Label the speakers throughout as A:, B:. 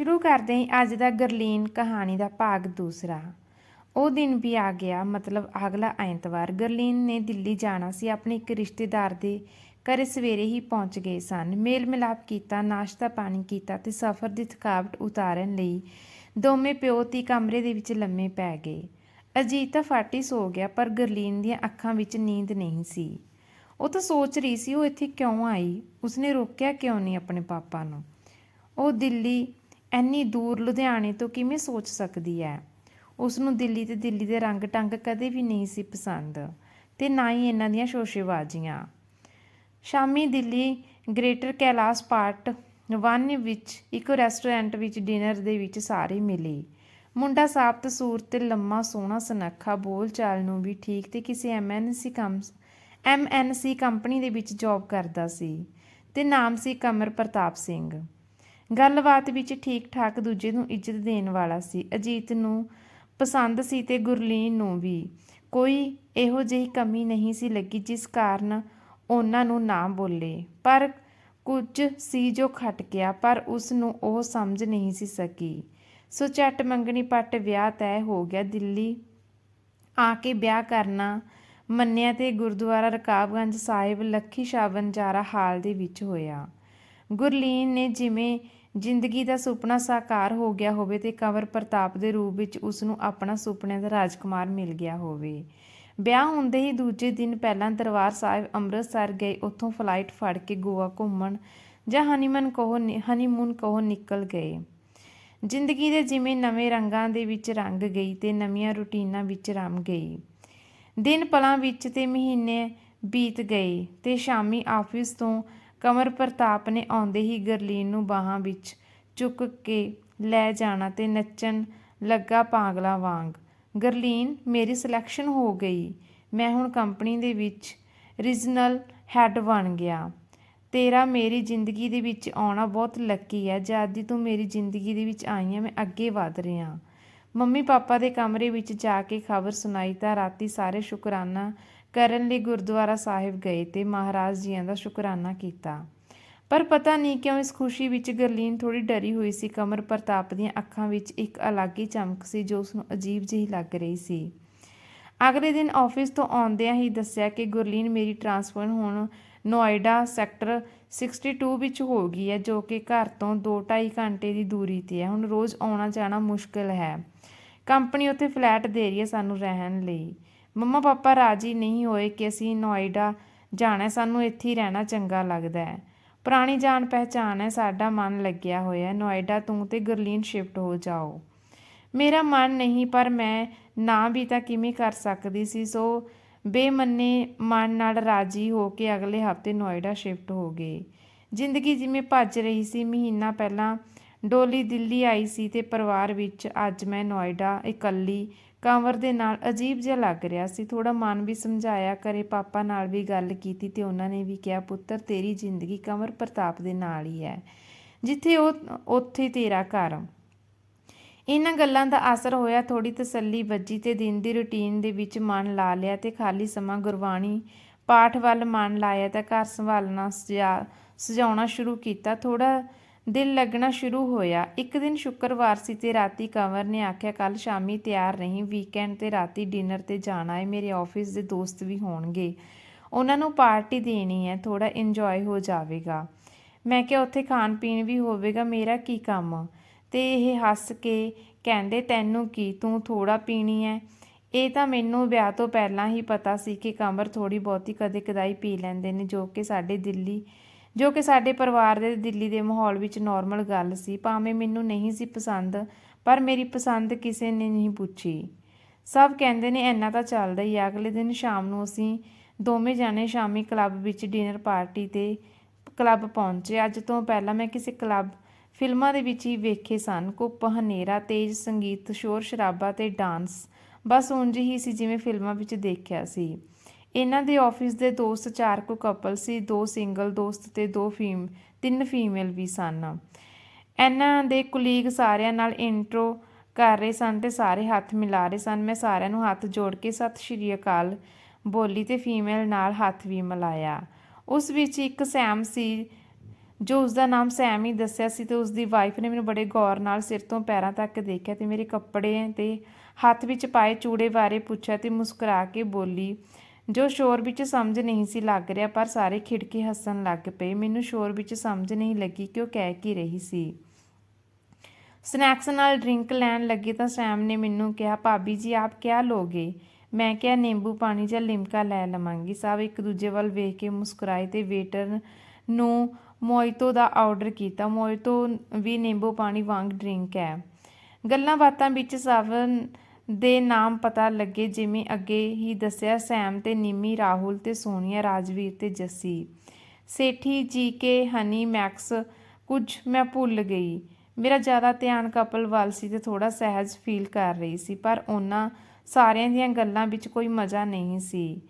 A: ਸ਼ੁਰੂ ਕਰਦੇ ਹਾਂ ਅੱਜ ਦਾ ਗਰਲੀਨ ਕਹਾਣੀ ਦਾ ਭਾਗ ਦੂਸਰਾ। ਉਹ ਦਿਨ ਵੀ ਆ ਗਿਆ, ਮਤਲਬ ਅਗਲਾ ਐਤਵਾਰ। ਗਰਲੀਨ ਨੇ ਦਿੱਲੀ ਜਾਣਾ ਸੀ, ਆਪਣੇ ਇੱਕ ਰਿਸ਼ਤੇਦਾਰ ਦੇ ਘਰੇ ਸਵੇਰੇ ਹੀ ਪਹੁੰਚ ਗਏ ਸਨ। ਮੇਲ ਮਿਲਾਪ ਕੀਤਾ, ਨਾਸ਼ਤਾ ਪਾਣੀ ਕੀਤਾ ਤੇ ਸਫ਼ਰ ਦੀ ਥਕਾਵਟ ਉਤਾਰਨ ਲਈ ਦੋਵੇਂ ਪਿਓ ਧੀ ਕਮਰੇ ਦੇ ਵਿੱਚ ਲੰਮੇ ਪੈ ਗਏ। ਅਜੀਤ ਤਾਂ ਫਾਟੀ ਸੋ ਗਿਆ, ਪਰ ਗਰਲੀਨ ਦੀਆਂ ਅੱਖਾਂ ਵਿੱਚ ਨੀਂਦ ਨਹੀਂ ਸੀ। ਉਹ ਤਾਂ ਸੋਚ ਰਹੀ ਸੀ, ਉਹ ਇੱਥੇ ਕਿਉਂ ਆਈ? ਉਸਨੇ ਰੋਕਿਆ ਕਿਉਂ ਨਹੀਂ ਆਪਣੇ ਪਾਪਾ ਨੂੰ? ਉਹ ਦਿੱਲੀ ਐਨੀ ਦੂਰ ਲੁਧਿਆਣੇ ਤੋਂ ਕਿਵੇਂ ਸੋਚ ਸਕਦੀ ਹੈ? ਉਸ ਨੂੰ ਦਿੱਲੀ ਤੇ ਦਿੱਲੀ ਦੇ ਰੰਗ ਟੰਗ ਕਦੇ ਵੀ ਨਹੀਂ ਸੀ ਪਸੰਦ ਤੇ ਨਾ ਹੀ ਇਹਨਾਂ ਦੀਆਂ ਸ਼ੋਸ਼ੇਬਾਜ਼ੀਆਂ। ਸ਼ਾਮੀ ਦਿੱਲੀ ਗ੍ਰੇਟਰ ਕੈਲਾਸ ਪਾਰਟ 1 ਵਿੱਚ ਇੱਕ ਰੈਸਟੋਰੈਂਟ ਵਿੱਚ ਡਿਨਰ ਦੇ ਵਿੱਚ ਸਾਰੇ ਮਿਲੇ। ਮੁੰਡਾ ਸਾਫਤ ਸੂਰਤ ਤੇ ਲੰਮਾ ਸੋਹਣਾ ਸੁਨੱਖਾ ਬੋਲਚਾਲ ਨੂੰ ਵੀ ਠੀਕ ਤੇ ਕਿਸੇ ਐਮਐਨਸੀ ਕੰਮ ਐਮਐਨਸੀ ਕੰਪਨੀ ਦੇ ਵਿੱਚ ਜੌਬ ਕਰਦਾ ਸੀ ਤੇ ਨਾਮ ਸੀ ਕਮਰ ਪ੍ਰਤਾਪ ਸਿੰਘ। ਗੱਲਬਾਤ ਵਿੱਚ ਠੀਕ ਠਾਕ ਦੂਜੇ ਨੂੰ ਇੱਜ਼ਤ ਦੇਣ ਵਾਲਾ ਸੀ। ਅਜੀਤ ਨੂੰ ਪਸੰਦ ਸੀ ਤੇ ਗੁਰਲੀਨ ਨੂੰ ਵੀ। ਕੋਈ ਇਹੋ ਜਿਹੀ ਕਮੀ ਨਹੀਂ ਸੀ ਲੱਗੀ ਜਿਸ ਕਾਰਨ ਉਹਨਾਂ ਨੂੰ ਨਾ ਬੋਲੇ। ਪਰ ਕੁਝ ਸੀ ਜੋ ਖਟ ਗਿਆ ਪਰ ਉਸ ਨੂੰ ਉਹ ਸਮਝ ਨਹੀਂ ਸੀ ਸਕੀ। ਸੋ ਝੱਟ ਮੰਗਣੀ ਪੱਟ ਵਿਆਹ ਤੈਅ ਹੋ ਗਿਆ। ਦਿੱਲੀ ਆ ਕੇ ਵਿਆਹ ਕਰਨਾ ਮੰਨਿਆ ਤੇ ਗੁਰਦੁਆਰਾ ਰਕਾਬਗੰਜ ਸਾਹਿਬ, ਲੱਖੀ ਸ਼ਾਹ ਬੰਜਾਰਾ ਹਾਲ ਦੇ ਵਿੱਚ ਹੋਇਆ। ਗੁਰਲੀਨ ਨੇ ਜਿਵੇਂ ਜ਼ਿੰਦਗੀ ਦਾ ਸੁਪਨਾ ਸਾਕਾਰ ਹੋ ਗਿਆ ਹੋਵੇ ਤੇ ਕੰਵਰ ਪ੍ਰਤਾਪ ਦੇ ਰੂਪ ਵਿੱਚ ਉਸ ਨੂੰ ਆਪਣਾ ਸੁਪਨਿਆਂ ਦਾ ਰਾਜਕੁਮਾਰ ਮਿਲ ਗਿਆ ਹੋਵੇ। ਵਿਆਹ ਹੁੰਦੇ ਹੀ ਦੂਜੇ ਦਿਨ ਪਹਿਲਾਂ ਦਰਬਾਰ ਸਾਹਿਬ ਅੰਮ੍ਰਿਤਸਰ ਗਏ, ਉੱਥੋਂ ਫਲਾਈਟ ਫੜ ਕੇ ਗੋਆ ਘੁੰਮਣ ਜਾਂ ਹਨੀਮਨ ਕਹੋ ਹਨੀਮੂਨ ਕਹੋ ਨਿਕਲ ਗਏ। ਜ਼ਿੰਦਗੀ ਦੇ ਜਿਵੇਂ ਨਵੇਂ ਰੰਗਾਂ ਦੇ ਵਿੱਚ ਰੰਗ ਗਈ ਤੇ ਨਵੀਆਂ ਰੁਟੀਨਾਂ ਵਿੱਚ ਰਮ ਗਈ। ਦਿਨ ਪਲਾਂ ਵਿੱਚ ਤੇ ਮਹੀਨੇ ਬੀਤ ਗਏ ਤੇ ਸ਼ਾਮੀ ਆਫਿਸ ਤੋਂ ਕੰਵਰ ਪ੍ਰਤਾਪ ਨੇ ਆਉਂਦੇ ਹੀ ਗਰਲੀਨ ਨੂੰ ਬਾਹਾਂ ਵਿੱਚ ਚੁੱਕ ਕੇ ਲੈ ਜਾਣਾ ਤੇ ਨੱਚਣ ਲੱਗਾ ਪਾਗਲਾ ਵਾਂਗ। ਗਰਲੀਨ, ਮੇਰੀ ਸਿਲੈਕਸ਼ਨ ਹੋ ਗਈ। ਮੈਂ ਹੁਣ ਕੰਪਨੀ ਦੇ ਵਿੱਚ ਰੀਜਨਲ ਹੈੱਡ ਬਣ ਗਿਆ। ਤੇਰਾ ਮੇਰੀ ਜ਼ਿੰਦਗੀ ਦੇ ਵਿੱਚ ਆਉਣਾ ਬਹੁਤ ਲੱਕੀ ਹੈ। ਜਦ ਦੀ ਤੂੰ ਮੇਰੀ ਜ਼ਿੰਦਗੀ ਦੇ ਵਿੱਚ ਆਈ ਹੈ ਮੈਂ ਅੱਗੇ ਵਧ ਰਿਹਾ ਮੰਮੀ ਪਾਪਾ ਦੇ ਕਮਰੇ ਵਿੱਚ ਜਾ ਕੇ ਖਬਰ ਸੁਣਾਈ ਤਾਂ ਰਾਤੀ ਸਾਰੇ ਸ਼ੁਕਰਾਨਾ ਕਰਨ ਲਈ ਗੁਰਦੁਆਰਾ ਸਾਹਿਬ ਗਏ ਤੇ ਮਹਾਰਾਜ ਜੀਆਂ ਦਾ ਸ਼ੁਕਰਾਨਾ ਕੀਤਾ। ਪਰ ਪਤਾ ਨਹੀਂ ਕਿਉਂ ਇਸ ਖੁਸ਼ੀ ਵਿੱਚ ਗਰਲੀਨ ਥੋੜੀ ਡਰੀ ਹੋਈ ਸੀ। ਕਮਰ ਪ੍ਰਤਾਪ ਦੀਆਂ ਅੱਖਾਂ ਵਿੱਚ ਇੱਕ ਅਲੱਗ ਹੀ ਚਮਕ ਸੀ ਜੋ ਉਸ ਨੂੰ ਅਜੀਬ ਜਿਹੀ ਲੱਗ ਰਹੀ ਸੀ। ਅਗਲੇ ਦਿਨ ਆਫਿਸ ਤੋਂ ਆਉਂਦਿਆਂ ਹੀ ਦੱਸਿਆ ਕਿ ਗੁਰਲੀਨ ਮੇਰੀ ਟਰਾਂਸਫਰ ਹੁਣ ਨੋਇਡਾ ਸੈਕਟਰ 62 ਵਿੱਚ ਹੋ ਗਈ ਹੈ, ਜੋ ਕਿ ਘਰ ਤੋਂ 2.5 ਘੰਟੇ ਦੀ ਦੂਰੀ ਤੇ ਹੈ। ਹੁਣ ਰੋਜ਼ ਆਉਣਾ ਜਾਣਾ ਮੁਸ਼ਕਲ ਹੈ। ਕੰਪਨੀ ਉੱਥੇ ਫਲੈਟ ਦੇ ਰਹੀ ਹੈ ਸਾਨੂੰ ਰਹਿਣ ਲਈ। ਮੰਮਾ ਪਾਪਾ ਰਾਜੀ ਨਹੀਂ ਹੋਏ ਕਿ ਅਸੀਂ ਨੋਇਡਾ ਜਾਣਾ ਸਾਨੂੰ ਇੱਥੇ ਹੀ ਰਹਿਣਾ ਚੰਗਾ ਲੱਗਦਾ ਹੈ। ਪੁਰਾਣੀ ਜਾਣ ਪਹਿਚਾਨ ਹੈ। ਸਾਡਾ ਮਨ ਲੱਗਿਆ ਹੋਇਆ ਨੋਇਡਾ ਤੂੰ ਤੇ ਗਰਲੀਨ ਸ਼ਿਫਟ ਹੋ ਜਾਓ। ਮੇਰਾ ਮਨ ਨਹੀਂ, ਪਰ ਮੈਂ ਨਾ ਵੀ ਤਾਂ ਕਿਵੇਂ ਕਰ ਸਕਦੀ ਸੀ। ਸੋ ਬੇਮੰਨੇ ਮਨ ਨਾਲ ਰਾਜੀ ਹੋ ਕੇ ਅਗਲੇ ਹਫ਼ਤੇ ਨੋਇਡਾ ਸ਼ਿਫਟ ਹੋ ਗਏ। ਜ਼ਿੰਦਗੀ ਜਿਵੇਂ ਭੱਜ ਰਹੀ ਸੀ। ਮਹੀਨਾ ਪਹਿਲਾਂ ਡੋਲੀ ਦਿੱਲੀ ਆਈ ਸੀ ਤੇ ਪਰਿਵਾਰ ਵਿੱਚ ਅੱਜ ਮੈਂ ਨੋਇਡਾ ਇਕੱਲੀ ਕੰਵਰ ਦੇ ਨਾਲ ਅਜੀਬ ਜਿਹਾ ਲੱਗ ਰਿਹਾ ਸੀ। ਥੋੜਾ ਮਨ ਵੀ ਸਮਝਾਇਆ ਕਰੇ, ਪਾਪਾ ਨਾਲ ਵੀ ਗੱਲ ਕੀਤੀ ਤੇ ਉਹਨਾਂ ਨੇ ਵੀ ਕਿਹਾ, ਪੁੱਤਰ, ਤੇਰੀ ਜ਼ਿੰਦਗੀ ਕੰਵਰ ਪ੍ਰਤਾਪ ਦੇ ਨਾਲ ਹੀ ਹੈ, ਜਿੱਥੇ ਉਹ, ਉੱਥੇ ਤੇਰਾ ਘਰ ਇਹਨਾਂ ਗੱਲਾਂ ਦਾ ਅਸਰ ਹੋਇਆ ਥੋੜੀ ਤਸੱਲੀ ਵੱਜੀ ਤੇ ਦਿਨ ਦੀ ਰੁਟੀਨ ਦੇ ਵਿੱਚ ਮਨ ਲਾ ਲਿਆ ਤੇ ਖਾਲੀ ਸਮਾਂ ਗੁਰਬਾਣੀ ਪਾਠ ਵੱਲ ਮਨ ਲਾਇਆ ਤਾਂ ਘਰ ਸੰਭਾਲਣਾ ਸਜਾ, ਸਜਾਉਣਾ ਸ਼ੁਰੂ ਕੀਤਾ। ਥੋੜਾ ਦਿਲ ਲੱਗਣਾ ਸ਼ੁਰੂ ਹੋਇਆ। ਇੱਕ ਦਿਨ ਸ਼ੁੱਕਰਵਾਰ ਸੀ ਤੇ ਰਾਤੀ ਕੰਵਰ ਨੇ ਆਖਿਆ ਕੱਲ ਸ਼ਾਮੀ ਤਿਆਰ ਨਹੀਂ ਵੀਕਐਂਡ ਤੇ ਰਾਤੀ ਡਿਨਰ ਤੇ ਜਾਣਾ ਹੈ ਮੇਰੇ ਆਫਿਸ ਦੇ ਦੋਸਤ ਵੀ ਹੋਣਗੇ। ਉਹਨਾਂ ਨੂੰ ਪਾਰਟੀ ਦੇਣੀ ਹੈ ਥੋੜਾ ਇੰਜੋਏ ਹੋ ਜਾਵੇਗਾ। ਮੈਂ ਕਿਹਾ, ਉੱਥੇ ਖਾਣ ਪੀਣ ਵੀ ਹੋਵੇਗਾ, ਮੇਰਾ ਕੀ ਕੰਮ? ਤੇ ਇਹ ਹੱਸ ਕੇ ਕਹਿੰਦੇ, ਤੈਨੂੰ ਕੀ, ਤੂੰ ਥੋੜਾ ਪੀਣੀ ਹੈ ਇਹ ਤਾਂ ਮੈਨੂੰ ਵਿਆਹ ਤੋਂ ਪਹਿਲਾਂ ਹੀ ਪਤਾ ਸੀ ਕਿ ਕਮਰ ਥੋੜੀ ਬਹੁਤੀ ਕਦੇ ਕਦਾਈ ਪੀ ਲੈਂਦੇ ਨੇ, ਜੋ ਕਿ ਸਾਡੇ ਦਿੱਲੀ ਜੋ ਕਿ ਸਾਡੇ ਪਰਿਵਾਰ ਦੇ ਦਿੱਲੀ ਦੇ ਮਾਹੌਲ ਵਿੱਚ ਨਾਰਮਲ ਗੱਲ ਸੀ, ਭਾਵੇਂ ਮੈਨੂੰ ਨਹੀਂ ਸੀ ਪਸੰਦ, ਪਰ ਮੇਰੀ ਪਸੰਦ ਕਿਸੇ ਨੇ ਨਹੀਂ ਪੁੱਛੀ। ਸਭ ਕਹਿੰਦੇ ਨੇ ਇੰਨਾ ਤਾਂ ਚੱਲਦਾ ਹੀ ਆ, ਅਗਲੇ ਦਿਨ ਸ਼ਾਮ ਨੂੰ ਅਸੀਂ ਦੋਵੇਂ ਜਾਣੇ ਸ਼ਾਮੀ ਕਲੱਬ ਵਿੱਚ ਡਿਨਰ ਪਾਰਟੀ ਤੇ ਕਲੱਬ ਪਹੁੰਚੇ। ਅੱਜ ਤੋਂ ਪਹਿਲਾਂ ਮੈਂ ਕਿਸੇ ਕਲੱਬ ਫਿਲਮਾਂ ਦੇ ਵਿੱਚ ਹੀ ਵੇਖੇ ਸਨ। ਕੁੱਪ, ਹਨੇਰਾ, ਤੇਜ਼ ਸੰਗੀਤ ਸ਼ੋਰ ਸ਼ਰਾਬਾ ਤੇ ਡਾਂਸ ਬਸ ਉਂਝ ਹੀ ਸੀ ਜਿਵੇਂ ਫਿਲਮਾਂ ਵਿੱਚ ਦੇਖਿਆ ਸੀ। ਇਹਨਾਂ ਦੇ ਆਫਿਸ ਦੇ ਦੋਸਤ ਚਾਰ ਕੁ ਕਪਲ ਸੀ, ਦੋ ਸਿੰਗਲ ਦੋਸਤ ਤੇ ਦੋ ਫੀਮ ਤਿੰਨ ਫੀਮੇਲ ਵੀ ਸਨ। ਇਹਨਾਂ ਦੇ ਕੁਲੀਗ ਸਾਰਿਆਂ ਨਾਲ ਇੰਟਰੋ ਕਰ ਰਹੇ ਸਨ ਤੇ ਸਾਰੇ ਹੱਥ ਮਿਲਾ ਰਹੇ ਸਨ। ਮੈਂ ਸਾਰਿਆਂ ਨੂੰ ਹੱਥ ਜੋੜ ਕੇ ਸਤਿ ਸ਼੍ਰੀ ਅਕਾਲ ਬੋਲੀ ਤੇ ਫੀਮੇਲ ਨਾਲ ਹੱਥ ਵੀ ਮਿਲਾਇਆ। ਉਸ ਵਿੱਚ ਇੱਕ ਸੈਮ ਸੀ, ਜੋ ਉਸ ਦਾ ਨਾਮ ਸੈਮ ਹੀ ਦੱਸਿਆ ਸੀ ਤੇ ਉਸ ਦੀ ਵਾਈਫ ਨੇ ਮੈਨੂੰ ਬੜੇ ਗੌਰ ਨਾਲ ਸਿਰ ਤੋਂ ਪੈਰਾਂ ਤੱਕ ਦੇਖਿਆ ਤੇ ਮੇਰੇ ਕੱਪੜੇ ਤੇ ਹੱਥ ਵਿੱਚ ਪਾਏ ਚੂੜੇ ਬਾਰੇ ਪੁੱਛਿਆ ਤੇ ਮੁਸਕਰਾ ਕੇ ਬੋਲੀ ਜੋ ਸ਼ੋਰ ਵਿੱਚ ਸਮਝ ਨਹੀਂ ਸੀ ਲੱਗ ਰਿਹਾ, ਪਰ ਸਾਰੇ ਖਿੜਕੇ ਹੱਸਣ ਲੱਗ ਪਏ। ਮੈਨੂੰ ਸ਼ੋਰ ਵਿੱਚ ਸਮਝ ਨਹੀਂ ਲੱਗੀ ਕਿ ਉਹ ਕਹਿ ਕੀ ਰਹੀ ਸੀ। ਸਨੈਕਸ ਨਾਲ ਡਰਿੰਕ ਲੈਣ ਲੱਗੇ ਤਾਂ ਸੈਮ ਨੇ ਮੈਨੂੰ ਕਿਹਾ, ਭਾਬੀ ਜੀ, ਆਪ ਕਿਆ ਲੋਗੇ? ਮੈਂ ਕਿਹਾ, ਨਿੰਬੂ ਪਾਣੀ ਜਾਂ ਲਿਮਕਾ ਲੈ ਲਵਾਂਗੀ। ਸਭ ਇੱਕ ਦੂਜੇ ਵੱਲ ਵੇਖ ਕੇ ਮੁਸਕਰਾਏ ਤੇ ਵੇਟਰ ਨੂੰ ਮੋਇਤੋ ਦਾ ਆਰਡਰ ਕੀਤਾ। ਮੋਇਤੋ ਵੀ ਨਿੰਬੂ ਪਾਣੀ ਵਾਂਗ ਡਰਿੰਕ ਹੈ। ਗੱਲਾਂ ਬਾਤਾਂ ਵਿੱਚ ਸਭ ਦੇ ਨਾਮ ਪਤਾ ਲੱਗੇ ਜਿਵੇਂ ਅੱਗੇ ਹੀ ਦੱਸਿਆ, ਸੈਮ ਤੇ ਨਿੰਮੀ, ਰਾਹੁਲ ਤੇ ਸੋਨੀਆ, ਰਾਜਵੀਰ ਤੇ ਜੱਸੀ। ਸੇਠੀ ਜੀ ਕੇ, ਹਨੀ, ਮੈਕਸ, ਕੁਝ ਮੈਂ ਭੁੱਲ ਗਈ। ਮੇਰਾ ਜ਼ਿਆਦਾ ਧਿਆਨ ਕਪਲ ਵੱਲ ਸੀ ਤੇ ਥੋੜਾ ਸਹਿਜ ਫੀਲ ਕਰ ਰਹੀ ਸੀ, ਪਰ ਉਹਨਾਂ ਸਾਰਿਆਂ ਦੀਆਂ ਗੱਲਾਂ ਵਿੱਚ ਕੋਈ ਮਜ਼ਾ ਨਹੀਂ ਸੀ।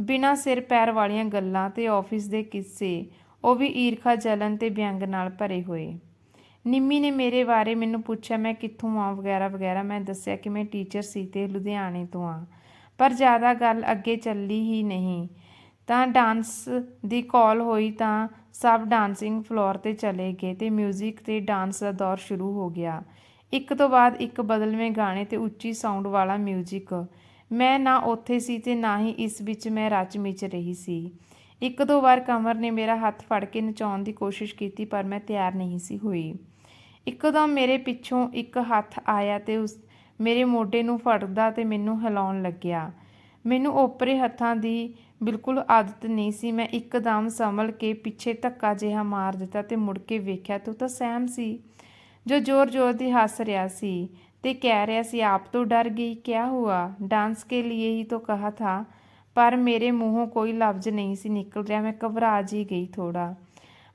A: ਬਿਨਾਂ ਸਿਰ ਪੈਰ ਵਾਲੀਆਂ ਗੱਲਾਂ ਤੇ ਆਫਿਸ ਦੇ ਕਿੱਸੇ, ਉਹ ਵੀ ਈਰਖਾ ਜਲਨ ਤੇ ਵਿਅੰਗ ਨਾਲ ਭਰੇ ਹੋਏ। ਨਿੰਮੀ ਨੇ ਮੇਰੇ ਬਾਰੇ ਮੈਨੂੰ ਪੁੱਛਿਆ ਮੈਂ ਕਿੱਥੋਂ ਆ ਵਗੈਰਾ ਵਗੈਰਾ ਮੈਂ ਦੱਸਿਆ ਕਿ ਮੈਂ ਟੀਚਰ ਸੀ ਤੇ ਲੁਧਿਆਣੇ ਤੋਂ ਆ ਪਰ ਜ਼ਿਆਦਾ ਗੱਲ ਅੱਗੇ ਚੱਲੀ ਹੀ ਨਹੀਂ ਤਾਂ ਡਾਂਸ ਦੀ ਕਾਲ ਹੋਈ ਤਾਂ ਸਭ ਡਾਂਸਿੰਗ ਫਲੋਰ ਤੇ ਚਲੇ ਗਏ ਤੇ 뮤직 ਤੇ ਡਾਂਸ ਦਾ ਦੌਰ ਸ਼ੁਰੂ ਹੋ ਗਿਆ ਇੱਕ ਤੋਂ ਬਾਅਦ ਇੱਕ ਬਦਲਵੇਂ ਗਾਣੇ ਤੇ ਉੱਚੀ ਸਾਊਂਡ ਵਾਲਾ 뮤직 ਮੈਂ ਨਾ ਉੱਥੇ ਸੀ ਤੇ ਨਾ ਹੀ ਇਸ ਵਿੱਚ ਮੈਂ ਰਚ ਮਿਚ ਰਹੀ ਸੀ ਇੱਕ ਦੋ ਵਾਰ ਕਮਰ ਨੇ ਮੇਰਾ ਹੱਥ ਫੜ ਕੇ ਨਚਾਉਣ ਦੀ ਕੋਸ਼ਿਸ਼ ਕੀਤੀ ਪਰ ਮੈਂ ਤਿਆਰ ਨਹੀਂ ਸੀ ਹੋਈ ਇੱਕਦਮ ਮੇਰੇ ਪਿੱਛੋਂ ਇੱਕ ਹੱਥ ਆਇਆ ਤੇ ਉਸ ਮੇਰੇ ਮੋਢੇ ਨੂੰ ਫੜਦਾ ਤੇ ਮੈਨੂੰ ਹਿਲਾਉਣ ਲੱਗਿਆ। ਮੈਨੂੰ ਓਪਰੇ ਹੱਥਾਂ ਦੀ ਬਿਲਕੁਲ ਆਦਤ ਨਹੀਂ ਸੀ। ਮੈਂ ਇੱਕਦਮ ਸੰਭਲ ਕੇ ਪਿੱਛੇ ਧੱਕਾ ਜਿਹਾ ਮਾਰ ਦਿੱਤਾ ਤੇ ਮੁੜ ਕੇ ਵੇਖਿਆ ਤੂੰ ਤਾਂ ਸਹਿਮ ਸੀ, ਜੋ ਜ਼ੋਰ-ਜ਼ੋਰ ਦੀ ਹੱਸ ਰਿਹਾ ਸੀ ਤੇ ਕਹਿ ਰਿਹਾ ਸੀ, ਆਪ ਤੋਂ ਡਰ ਗਈ, ਕਿਆ ਹੁਆ? ਡਾਂਸ ਕੇ ਲਈ ਹੀ ਤੋ ਕਹਾ ਥਾ, ਪਰ ਮੇਰੇ ਮੂੰਹੋਂ ਕੋਈ ਲਫ਼ਜ਼ ਨਹੀਂ ਸੀ ਨਿਕਲ ਰਿਹਾ। ਮੈਂ ਘਬਰਾ ਜੀ ਗਈ ਥੋੜਾ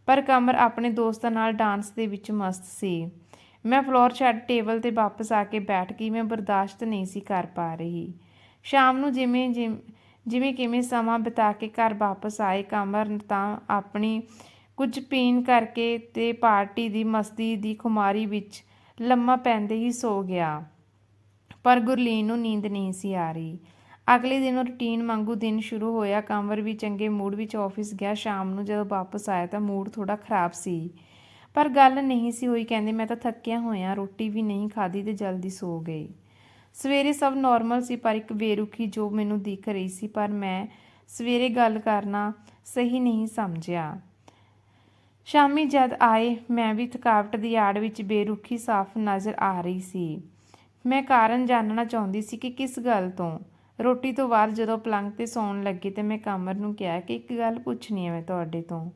A: ਪਰ ਕਮਰ ਆਪਣੇ ਦੋਸਤਾਂ ਨਾਲ ਡਾਂਸ ਦੇ ਵਿੱਚ ਮਸਤ ਸੀ। ਮੈਂ ਫਲੋਰ ਛੱਡ ਟੇਬਲ ਤੇ ਵਾਪਸ ਆ ਕੇ ਬੈਠ ਗਈ। ਮੈਂ ਬਰਦਾਸ਼ਤ ਨਹੀਂ ਸੀ ਕਰ ਪਾ ਰਹੀ। ਸ਼ਾਮ ਨੂੰ ਜਿਵੇਂ ਜਿਮ- ਜਿਵੇਂ ਕਿਵੇਂ ਸਮਾਂ ਬਿਤਾ ਕੇ ਘਰ ਵਾਪਸ ਆਏ, ਕਮਰ ਤਾਂ ਆਪਣੀ ਕੁਝ ਪੀਣ ਕਰਕੇ ਤੇ ਪਾਰਟੀ ਦੀ ਮਸਤੀ ਦੀ ਖੁਮਾਰੀ ਵਿੱਚ ਲੰਮਾ ਪੈਂਦੇ ਹੀ ਸੋ ਗਿਆ। ਪਰ ਗੁਰਲੀਨ ਨੂੰ ਨੀਂਦ ਨਹੀਂ ਸੀ ਆ ਰਹੀ। ਅਗਲੇ ਦਿਨ ਰੁਟੀਨ ਵਾਂਗੂ ਦਿਨ ਸ਼ੁਰੂ ਹੋਇਆ। ਕੰਵਰ ਵੀ ਚੰਗੇ, ਮੂਡ ਵਿੱਚ ਆਫਿਸ ਗਿਆ। ਸ਼ਾਮ ਨੂੰ ਜਦੋਂ ਵਾਪਸ ਆਇਆ ਤਾਂ ਮੂਡ ਥੋੜਾ ਖਰਾਬ ਸੀ। ਪਰ ਗੱਲ ਨਹੀਂ ਸੀ ਹੋਈ। ਕਹਿੰਦੇ, ਮੈਂ ਤਾਂ ਥੱਕਿਆ ਹੋਇਆ। ਰੋਟੀ ਵੀ ਨਹੀਂ ਖਾਧੀ ਤੇ ਜਲਦੀ ਸੋ ਗਈ। ਸਵੇਰੇ ਸਭ ਨਾਰਮਲ ਸੀ, ਪਰ ਇੱਕ ਬੇਰੁਖੀ ਜੋ ਮੈਨੂੰ ਦਿਖ ਰਹੀ ਸੀ, ਪਰ ਮੈਂ ਸਵੇਰੇ ਗੱਲ ਕਰਨਾ ਸਹੀ ਨਹੀਂ ਸਮਝਿਆ। ਸ਼ਾਮੀ ਜਦ ਆਏ, ਮੈਂ ਵੀ ਥਕਾਵਟ ਦੀ ਆੜ ਵਿੱਚ ਬੇਰੁਖੀ ਸਾਫ਼ ਨਜ਼ਰ ਆ ਰਹੀ ਸੀ। ਮੈਂ ਕਾਰਨ ਜਾਣਨਾ ਚਾਹੁੰਦੀ ਸੀ ਕਿ ਕਿਸ ਗੱਲ ਤੋਂ? ਰੋਟੀ ਤੋਂ ਬਾਅਦ ਜਦੋਂ ਪਲੰਗ ਤੇ ਸੌਣ ਲੱਗੀ ਤੇ ਮੈਂ ਕਮਰ ਨੂੰ ਕਿਹਾ ਕਿ ਇੱਕ ਗੱਲ ਪੁੱਛਣੀ ਹੈ ਮੈਂ ਤੁਹਾਡੇ ਤੋਂ।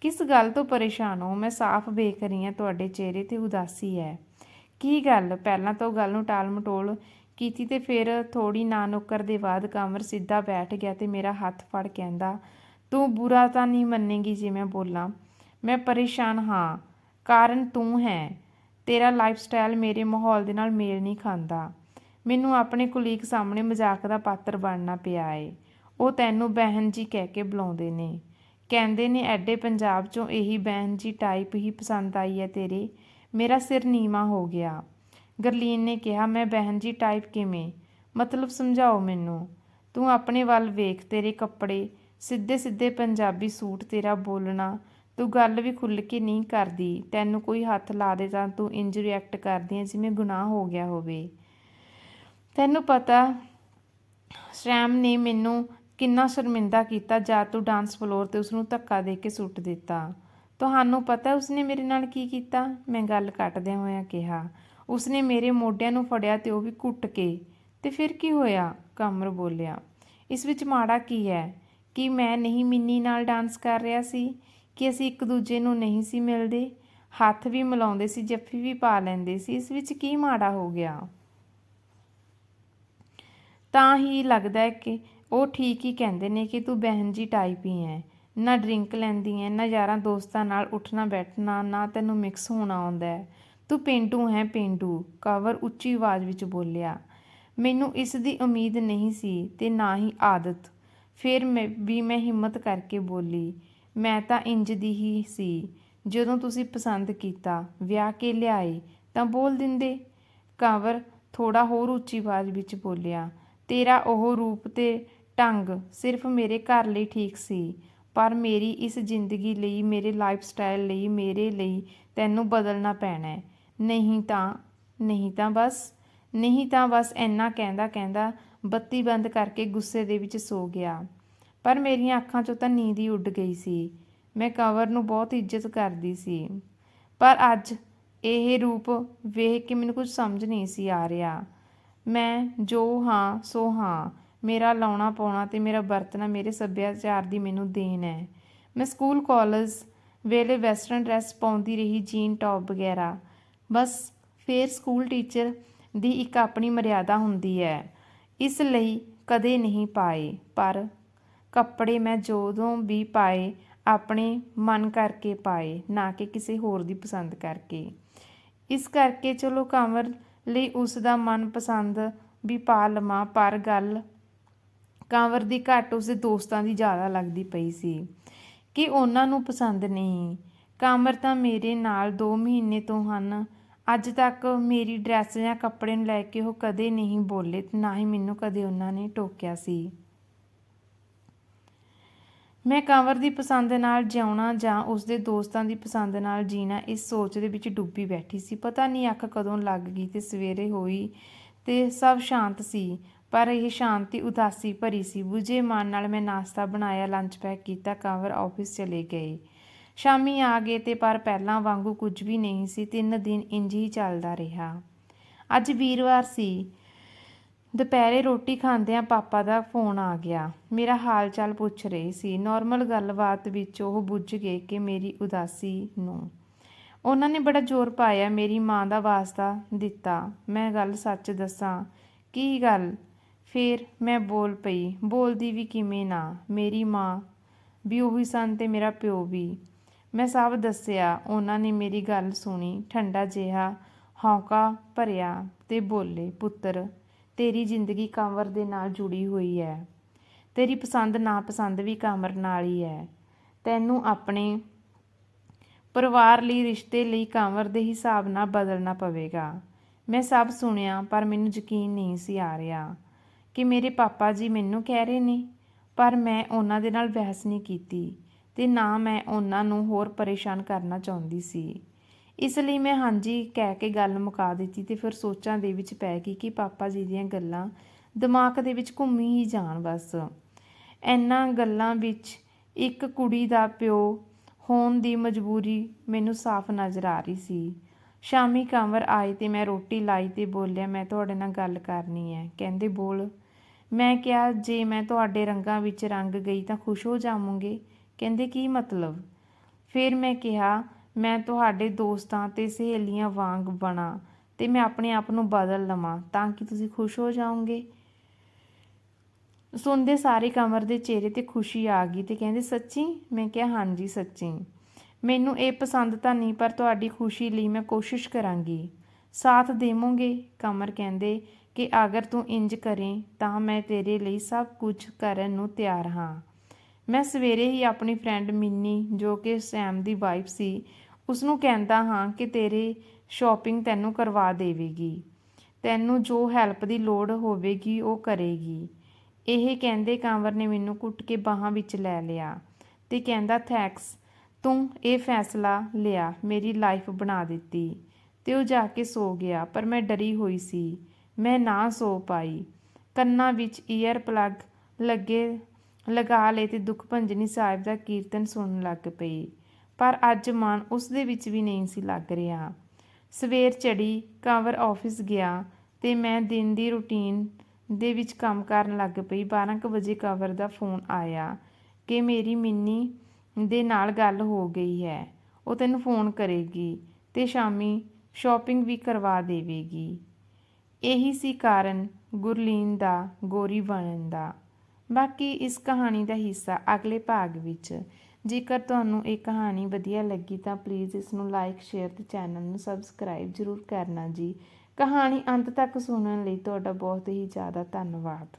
A: ਕਿਸ ਗੱਲ ਤੋਂ ਪਰੇਸ਼ਾਨ ਹੋ? ਮੈਂ ਸਾਫ਼ ਵੇਖ ਰਹੀ ਹਾਂ ਤੁਹਾਡੇ ਚਿਹਰੇ ਤੇ ਉਦਾਸੀ ਹੈ। ਕੀ ਗੱਲ? ਪਹਿਲਾਂ ਤਾਂ ਉਹ ਗੱਲ ਨੂੰ ਟਾਲ ਮਟੋਲ ਕੀਤੀ ਤੇ ਫਿਰ ਥੋੜੀ ਨਾ ਨੁੱਕਰ ਦੇ ਬਾਅਦ ਕਮਰ ਸਿੱਧਾ ਬੈਠ ਗਿਆ ਤੇ ਮੇਰਾ ਹੱਥ ਫੜ ਕਹਿੰਦਾ, ਤੂੰ ਬੁਰਾ ਤਾਂ ਨਹੀਂ ਮੰਨੇਗੀ ਜੇ ਮੈਂ ਬੋਲਾਂ? ਮੈਂ ਪਰੇਸ਼ਾਨ ਹਾਂ। ਕਾਰਨ ਤੂੰ ਹੈ। ਤੇਰਾ ਲਾਈਫ ਸਟਾਈਲ ਮੇਰੇ ਮਾਹੌਲ ਦੇ ਨਾਲ ਮੇਲ ਨਹੀਂ ਖਾਂਦਾ। ਮੈਨੂੰ ਆਪਣੇ ਕੁਲੀਗ ਸਾਹਮਣੇ ਮਜ਼ਾਕ ਦਾ ਪਾਤਰ ਬਣਨਾ ਪਿਆ ਏ। ਉਹ ਤੈਨੂੰ ਬਹਿਨ ਜੀ ਕਹਿ ਕੇ ਬੁਲਾਉਂਦੇ ਨੇ। ਕਹਿੰਦੇ ਨੇ, ਐਡੇ ਪੰਜਾਬ ਚੋਂ ਇਹੀ ਬਹਿਨ ਜੀ ਟਾਈਪ ਹੀ ਪਸੰਦ ਆਈ ਹੈ ਤੇਰੇ। ਮੇਰਾ ਸਿਰ ਨੀਵਾ ਹੋ ਗਿਆ। ਗਰਲੀਨ ਨੇ ਕਿਹਾ, ਮੈਂ ਬਹਿਨ ਜੀ ਟਾਈਪ ਕਿਵੇਂ? ਮਤਲਬ ਸਮਝਾਓ ਮੈਨੂੰ। ਤੂੰ ਆਪਣੇ ਵੱਲ ਵੇਖ ਤੇਰੇ ਕੱਪੜੇ, ਸਿੱਧੇ ਸਿੱਧੇ ਪੰਜਾਬੀ ਸੂਟ ਤੇਰਾ ਬੋਲਣਾ। ਤੂੰ ਗੱਲ ਵੀ ਖੁੱਲ ਕੇ ਨਹੀਂ ਕਰਦੀ। ਤੈਨੂੰ ਕੋਈ ਹੱਥ ਲਾ ਦੇ ਤਾਂ ਤੂੰ ਇੰਜ ਰਿਐਕਟ ਕਰਦੀ ਹੈ ਜਿਵੇਂ ਗੁਨਾਹ ਹੋ ਗਿਆ ਹੋਵੇ। ਤੈਨੂੰ ਪਤਾ ਸ਼ੈਮ ਨੇ ਮੈਨੂੰ ਕਿੰਨਾ ਸ਼ਰਮਿੰਦਾ ਕੀਤਾ ਜਦ ਤੂੰ ਡਾਂਸ ਫਲੋਰ ਤੇ ਉਸ ਨੂੰ ਧੱਕਾ ਦੇ ਕੇ ਸੁੱਟ ਦਿੱਤਾ। ਤੁਹਾਨੂੰ ਪਤਾ ਉਸਨੇ ਮੇਰੇ ਨਾਲ ਕੀ ਕੀਤਾ? ਮੈਂ ਗੱਲ ਕੱਟਦਿਆਂ ਹੋਇਆਂ ਕਿਹਾ, ਉਸਨੇ ਮੇਰੇ ਮੋਢਿਆਂ ਨੂੰ ਫੜਿਆ ਤੇ ਉਹ ਵੀ ਘੁੱਟ ਕੇ। ਤੇ ਫਿਰ ਕੀ ਹੋਇਆ? ਕਮਰ ਬੋਲਿਆ, ਇਸ ਵਿੱਚ ਮਾੜਾ ਕੀ ਹੈ? ਕਿ ਮੈਂ ਨਹੀਂ ਮਿੰਨੀ ਨਾਲ ਡਾਂਸ ਕਰ ਰਿਹਾ ਸੀ? ਕਿ ਅਸੀਂ ਇੱਕ ਦੂਜੇ ਨੂੰ ਨਹੀਂ ਸੀ ਮਿਲਦੇ? ਹੱਥ ਵੀ ਮਿਲਾਉਂਦੇ ਸੀ, ਜੱਫੀ ਵੀ ਪਾ ਲੈਂਦੇ ਸੀ, ਇਸ ਵਿੱਚ ਕੀ ਮਾੜਾ ਹੋ ਗਿਆ? ਤਾਂ ਹੀ ਲੱਗਦਾ ਕਿ ਉਹ ਠੀਕ ਹੀ ਕਹਿੰਦੇ ਨੇ ਕਿ ਤੂੰ ਬਹਿਨ ਜੀ ਟਾਈਪ ਹੀ ਹੈ ਨਾ ਡਰਿੰਕ ਲੈਂਦੀ ਹੈ ਨਾ ਯਾਰਾਂ ਦੋਸਤਾਂ ਨਾਲ ਉੱਠਣਾ ਬੈਠਣਾ, ਨਾ ਤੈਨੂੰ ਮਿਕਸ ਹੋਣਾ ਆਉਂਦਾ ਹੈ ਤੂੰ ਪਿੰਡੂ ਹੈ ਪਿੰਡੂ, ਕਵਰ ਉੱਚੀ ਆਵਾਜ਼ ਵਿੱਚ ਬੋਲਿਆ। ਮੈਨੂੰ ਇਸ ਦੀ ਉਮੀਦ ਨਹੀਂ ਸੀ ਤੇ ਨਾ ਹੀ ਆਦਤ। ਫਿਰ ਮੈਂ, ਵੀ ਮੈਂ ਹਿੰਮਤ ਕਰਕੇ ਬੋਲੀ, ਮੈਂ ਤਾਂ ਇੰਜ ਦੀ ਹੀ ਸੀ। ਜਦੋਂ ਤੁਸੀਂ ਪਸੰਦ ਕੀਤਾ, ਵਿਆਹ ਕੇ ਲਿਆਏ, ਤਾਂ ਬੋਲ ਦਿੰਦੇ। ਕੰਵਰ ਥੋੜਾ ਹੋਰ ਉੱਚੀ ਆਵਾਜ਼ ਵਿੱਚ ਬੋਲਿਆ ਤੇਰਾ ਉਹ ਰੂਪ ਤੇ ਢੰਗ ਸਿਰਫ ਮੇਰੇ ਘਰ ਲਈ ਠੀਕ ਸੀ, ਪਰ ਮੇਰੀ ਇਸ ਜ਼ਿੰਦਗੀ ਲਈ, ਮੇਰੇ ਲਾਈਫ ਸਟਾਈਲ ਲਈ, ਮੇਰੇ ਲਈ ਤੈਨੂੰ ਬਦਲਣਾ ਪੈਣਾ ਨਹੀਂ ਤਾਂ ਨਹੀਂ ਤਾਂ ਬਸ, ਨਹੀਂ ਤਾਂ ਬਸ ਇੰਨਾ ਕਹਿੰਦਾ ਕਹਿੰਦਾ ਬੱਤੀ ਬੰਦ ਕਰਕੇ ਗੁੱਸੇ ਦੇ ਵਿੱਚ ਸੋ ਗਿਆ। ਪਰ ਮੇਰੀਆਂ ਅੱਖਾਂ 'ਚੋਂ ਤਾਂ ਨੀਂਦ ਹੀ ਉੱਡ ਗਈ ਸੀ। ਮੈਂ ਕਵਰ ਨੂੰ ਬਹੁਤ ਇੱਜ਼ਤ ਕਰਦੀ ਸੀ। ਪਰ ਅੱਜ ਇਹ ਰੂਪ ਵੇਖ ਕੇ ਮੈਨੂੰ ਕੁਝ ਸਮਝ ਨਹੀਂ ਸੀ ਆ ਰਿਹਾ। ਮੈਂ ਜੋ ਹਾਂ, ਸੋ ਹਾਂ। ਮੇਰਾ ਲਾਉਣਾ ਪਾਉਣਾ ਤੇ ਮੇਰਾ ਵਰਤਣਾ ਮੇਰੇ ਸੱਭਿਆਚਾਰ ਦੀ ਮੈਨੂੰ ਦੇਣ ਹੈ। ਮੈਂ ਸਕੂਲ, ਕਾਲਜ ਵੇਲੇ ਵੈਸਟਰਨ ਡਰੈਸ ਪਾਉਂਦੀ ਰਹੀ ਜੀਨ ਟੌਪ ਵਗੈਰਾ। ਬਸ ਫੇਰ ਸਕੂਲ ਟੀਚਰ ਦੀ ਇੱਕ ਆਪਣੀ ਮਰਿਆਦਾ ਹੁੰਦੀ ਹੈ। ਇਸ ਲਈ ਕਦੇ ਨਹੀਂ ਪਾਏ, ਪਰ ਕੱਪੜੇ ਮੈਂ ਜਦੋਂ ਵੀ ਪਾਏ, ਆਪਣੇ ਮਨ ਕਰਕੇ ਪਾਏ, ਨਾ ਕਿ ਕਿਸੇ ਹੋਰ ਦੀ ਪਸੰਦ ਕਰਕੇ। ਇਸ ਕਰਕੇ ਚਲੋ ਕੰਵਰ ਲਈ ਉਸ ਦਾ ਮਨ ਵੀ ਪਾ ਲਵਾਂ, ਪਰ ਗੱਲ ਕੰਵਰ ਦੀ ਘੱਟ ਉਸਦੇ ਦੋਸਤਾਂ ਦੀ ਜ਼ਿਆਦਾ ਲੱਗਦੀ ਪਈ ਸੀ ਕਿ ਉਹਨਾਂ ਨੂੰ ਪਸੰਦ ਨਹੀਂ। ਕੰਵਰ ਤਾਂ ਮੇਰੇ ਨਾਲ 2 ਮਹੀਨੇ ਤੋਂ ਹਨ। ਅੱਜ ਤੱਕ ਮੇਰੀ ਡਰੈਸ ਜਾਂ ਕੱਪੜੇ ਨੂੰ ਲੈ ਕੇ ਉਹ ਕਦੇ ਨਹੀਂ ਬੋਲੇ, ਨਾ ਹੀ ਮੈਨੂੰ ਕਦੇ ਉਹਨਾਂ ਨੇ ਟੋਕਿਆ ਸੀ। ਮੈਂ ਕੰਵਰ ਦੀ ਪਸੰਦ ਨਾਲ ਜਿਉਣਾ ਜਾਂ ਉਸਦੇ ਦੋਸਤਾਂ ਦੀ ਪਸੰਦ ਨਾਲ ਜੀਣਾ, ਇਸ ਸੋਚ ਦੇ ਵਿੱਚ ਡੁੱਬੀ ਬੈਠੀ ਸੀ। ਪਤਾ ਨਹੀਂ ਅੱਖ ਕਦੋਂ ਲੱਗ ਗਈ ਤੇ ਸਵੇਰੇ ਹੋਈ ਤੇ ਸਭ ਸ਼ਾਂਤ ਸੀ, ਪਰ ਇਹ ਸ਼ਾਂਤੀ ਉਦਾਸੀ ਭਰੀ ਸੀ। ਬੁਝੇ ਮਨ ਨਾਲ ਮੈਂ ਨਾਸ਼ਤਾ ਬਣਾਇਆ ਲੰਚ ਪੈਕ ਕੀਤਾ, ਕੰਵਰ ਆਫਿਸ ਚਲੇ ਗਏ। ਸ਼ਾਮੀ ਆ ਗਏ ਤੇ ਪਰ ਪਹਿਲਾਂ ਵਾਂਗੂ ਕੁਝ ਵੀ ਨਹੀਂ ਸੀ, ਤਿੰਨ ਦਿਨ ਇੰਜ ਹੀ ਚੱਲਦਾ ਰਿਹਾ। ਅੱਜ ਵੀਰਵਾਰ ਸੀ ਦੁਪਹਿਰੇ ਰੋਟੀ ਖਾਂਦਿਆਂ ਪਾਪਾ ਦਾ ਫੋਨ ਆ ਗਿਆ। ਮੇਰਾ ਹਾਲ ਚਾਲ ਪੁੱਛ ਰਹੀ ਸੀ। ਨਾਰਮਲ ਗੱਲਬਾਤ ਵਿੱਚ ਉਹ ਬੁੱਝ ਗਏ ਕਿ ਮੇਰੀ ਉਦਾਸੀ ਨੂੰ। ਉਹਨਾਂ ਨੇ ਬੜਾ ਜ਼ੋਰ ਪਾਇਆ, ਮੇਰੀ ਮਾਂ ਦਾ ਵਾਸਤਾ ਦਿੱਤਾ। ਮੈਂ ਗੱਲ ਸੱਚ ਦੱਸਾਂ? ਕੀ ਗੱਲ? ਫੇਰ ਮੈਂ ਬੋਲ ਪਈ, ਬੋਲਦੀ ਵੀ ਕਿਵੇਂ ਨਾ? ਮੇਰੀ ਮਾਂ, ਵੀ ਉਹੀ ਸਨ ਤੇ ਮੇਰਾ ਪਿਓ ਵੀ। ਮੈਂ ਸਭ ਦੱਸਿਆ। ਉਹਨਾਂ ਨੇ ਮੇਰੀ ਗੱਲ ਸੁਣੀ, ਠੰਡਾ ਜਿਹਾ ਹੌਂਕਾ ਭਰਿਆ ਤੇ ਬੋਲੇ, ਪੁੱਤਰ ਤੇਰੀ ਜ਼ਿੰਦਗੀ ਕੰਵਰ ਦੇ ਨਾਲ ਜੁੜੀ ਹੋਈ ਹੈ ਤੇਰੀ ਪਸੰਦ ਨਾਪਸੰਦ ਵੀ ਕੰਵਰ ਨਾਲ ਹੀ ਹੈ ਤੈਨੂੰ ਆਪਣੇ ਪਰਿਵਾਰ ਲਈ, ਰਿਸ਼ਤੇ ਲਈ ਕੰਵਰ ਦੇ ਹਿਸਾਬ ਨਾਲ ਬਦਲਣਾ ਪਵੇਗਾ। ਮੈਂ ਸਭ ਸੁਣਿਆ, ਪਰ ਮੈਨੂੰ ਯਕੀਨ ਨਹੀਂ ਸੀ ਆ ਰਿਹਾ ਕਿ ਮੇਰੇ ਪਾਪਾ ਜੀ ਮੈਨੂੰ ਕਹਿ ਰਹੇ ਨੇ। ਪਰ ਮੈਂ ਉਹਨਾਂ ਦੇ ਨਾਲ ਬਹਿਸ ਨਹੀਂ ਕੀਤੀ ਤੇ ਨਾ ਮੈਂ ਉਹਨਾਂ ਨੂੰ ਹੋਰ ਪਰੇਸ਼ਾਨ ਕਰਨਾ ਚਾਹੁੰਦੀ ਸੀ। ਇਸ ਲਈ ਮੈਂ ਹਾਂਜੀ ਕਹਿ ਕੇ ਗੱਲ ਮੁਕਾ ਦਿੱਤੀ ਤੇ ਫਿਰ ਸੋਚਾਂ ਦੇ ਵਿੱਚ ਪੈ ਗਈ ਕਿ ਪਾਪਾ ਜੀ ਦੀਆਂ ਗੱਲਾਂ ਦਿਮਾਗ ਦੇ ਵਿੱਚ ਘੁੰਮੀ ਹੀ ਜਾਣ ਬਸ। ਇਹਨਾਂ ਗੱਲਾਂ ਵਿੱਚ ਇੱਕ ਕੁੜੀ ਦਾ ਪਿਓ ਹੋਣ ਦੀ ਮਜਬੂਰੀ ਮੈਨੂੰ ਸਾਫ਼ ਨਜ਼ਰ ਆ ਰਹੀ ਸੀ। ਸ਼ਾਮੀ ਕੰਵਰ ਆਏ ਤੇ ਮੈਂ ਰੋਟੀ ਲਾਈ ਤੇ ਬੋਲਿਆ, ਮੈਂ ਤੁਹਾਡੇ ਨਾਲ ਗੱਲ ਕਰਨੀ ਹੈ। ਕਹਿੰਦੇ, ਬੋਲ। ਮੈਂ ਕਿਹਾ, ਜੇ ਮੈਂ ਤੁਹਾਡੇ ਰੰਗਾਂ ਵਿੱਚ ਰੰਗ ਗਈ ਤਾਂ ਖੁਸ਼ ਹੋ ਜਾਵਾਂਗੇ। ਕਹਿੰਦੇ, ਕੀ ਮਤਲਬ? ਫਿਰ ਮੈਂ ਕਿਹਾ ਮੈਂ ਤੁਹਾਡੇ ਦੋਸਤਾਂ ਤੇ ਸਹੇਲੀਆਂ ਵਾਂਗ ਬਣਾ ਤੇ ਮੈਂ ਆਪਣੇ ਆਪ ਨੂੰ ਬਦਲ ਲਵਾਂ ਤਾਂ ਕਿ ਤੁਸੀਂ ਖੁਸ਼ ਹੋ ਜਾਓਗੇ। ਸੁਣਦੇ ਸਾਰੇ ਕਮਰ ਦੇ ਚਿਹਰੇ ਤੇ ਖੁਸ਼ੀ ਆ ਗਈ ਤੇ ਕਹਿੰਦੇ, ਸੱਚੀ? ਮੈਂ ਕਿਹਾ, ਹਾਂਜੀ, ਸੱਚੀ। ਮੈਨੂੰ ਇਹ ਪਸੰਦ ਤਾਂ ਨਹੀਂ, ਪਰ ਤੁਹਾਡੀ ਖੁਸ਼ੀ ਲਈ ਮੈਂ ਕੋਸ਼ਿਸ਼ ਕਰਾਂਗੀ। ਸਾਥ ਦੇਵੋਗੇ? ਕਮਰ ਕਹਿੰਦੇ ਕਿ, ਅਗਰ ਤੂੰ ਇੰਜ ਕਰੇ ਤਾਂ ਮੈਂ ਤੇਰੇ ਲਈ ਸਭ ਕੁਝ ਕਰਨ ਨੂੰ ਤਿਆਰ ਹਾਂ। ਮੈਂ ਸਵੇਰੇ ਹੀ ਆਪਣੀ ਫਰੈਂਡ ਮਿੰਨੀ, ਜੋ ਕਿ ਸੈਮ ਦੀ ਵਾਈਫ ਸੀ ਉਸ ਨੂੰ ਕਹਿੰਦਾ ਹਾਂ ਕਿ ਤੇਰੇ ਸ਼ਾਪਿੰਗ ਤੈਨੂੰ ਕਰਵਾ ਦੇਵੇਗੀ। ਤੈਨੂੰ ਜੋ ਹੈਲਪ ਦੀ ਲੋੜ ਹੋਵੇਗੀ, ਉਹ ਕਰੇਗੀ। ਇਹ ਕਹਿੰਦੇ ਕਾਂਵਰ ਨੇ ਮੈਨੂੰ ਕੁੱਟ ਕੇ ਬਾਹਾਂ ਵਿੱਚ ਲੈ ਲਿਆ ਤੇ ਕਹਿੰਦਾ ਥੈਂਕਸ ਤੂੰ ਇਹ ਫੈਸਲਾ ਲਿਆ, ਮੇਰੀ ਲਾਈਫ ਬਣਾ ਦਿੱਤੀ। ਤੇ ਉਹ ਜਾ ਕੇ ਸੋ ਗਿਆ, ਪਰ ਮੈਂ ਡਰੀ ਹੋਈ ਸੀ। ਮੈਂ ਨਾ ਸੋ ਪਾਈ। ਕੰਨਾਂ ਵਿੱਚ ਈਅਰ ਪਲੱਗ ਲੱਗੇ ਲਗਾ ਲਏ ਤੇ ਦੁੱਖ ਭੰਜਨੀ ਸਾਹਿਬ ਦਾ ਕੀਰਤਨ ਸੁਣਨ ਲੱਗ ਪਈ। ਪਰ ਅੱਜ ਮਨ ਉਸ ਦੇ ਵਿੱਚ ਵੀ ਨਹੀਂ ਸੀ ਲੱਗ ਰਿਹਾ। ਸਵੇਰ ਚੜੀ ਕਵਰ ਆਫਿਸ ਗਿਆ ਤੇ ਮੈਂ ਦਿਨ ਦੀ ਰੁਟੀਨ ਦੇ ਵਿੱਚ ਕੰਮ ਕਰਨ ਲੱਗ ਪਈ। 12 ਕੁ ਵਜੇ ਕੰਵਰ ਦਾ ਫੋਨ ਆਇਆ ਕਿ ਮੇਰੀ ਮਿੰਨੀ ਦੇ ਨਾਲ ਗੱਲ ਹੋ ਗਈ ਹੈ। ਉਹ ਤੈਨੂੰ ਫੋਨ ਕਰੇਗੀ ਤੇ ਸ਼ਾਮੀ ਸ਼ਾਪਿੰਗ ਵੀ ਕਰਵਾ ਦੇਵੇਗੀ। ਇਹੀ ਸੀ ਕਾਰਨ ਗੁਰਲੀਨ ਦਾ, ਗੋਰੀ ਬਣਨ ਦਾ। ਬਾਕੀ ਇਸ ਕਹਾਣੀ ਦਾ ਹਿੱਸਾ ਅਗਲੇ ਭਾਗ ਵਿੱਚ। ਜੇਕਰ ਤੁਹਾਨੂੰ ਇਹ ਕਹਾਣੀ ਵਧੀਆ ਲੱਗੀ ਤਾਂ ਪਲੀਜ਼ ਇਸ ਨੂੰ ਲਾਈਕ ਸ਼ੇਅਰ ਤੇ ਚੈਨਲ ਨੂੰ ਸਬਸਕ੍ਰਾਈਬ ਜ਼ਰੂਰ ਕਰਨਾ ਜੀ। ਕਹਾਣੀ ਅੰਤ ਤੱਕ ਸੁਣਨ ਲਈ ਤੁਹਾਡਾ ਬਹੁਤ ਹੀ ਜ਼ਿਆਦਾ ਧੰਨਵਾਦ।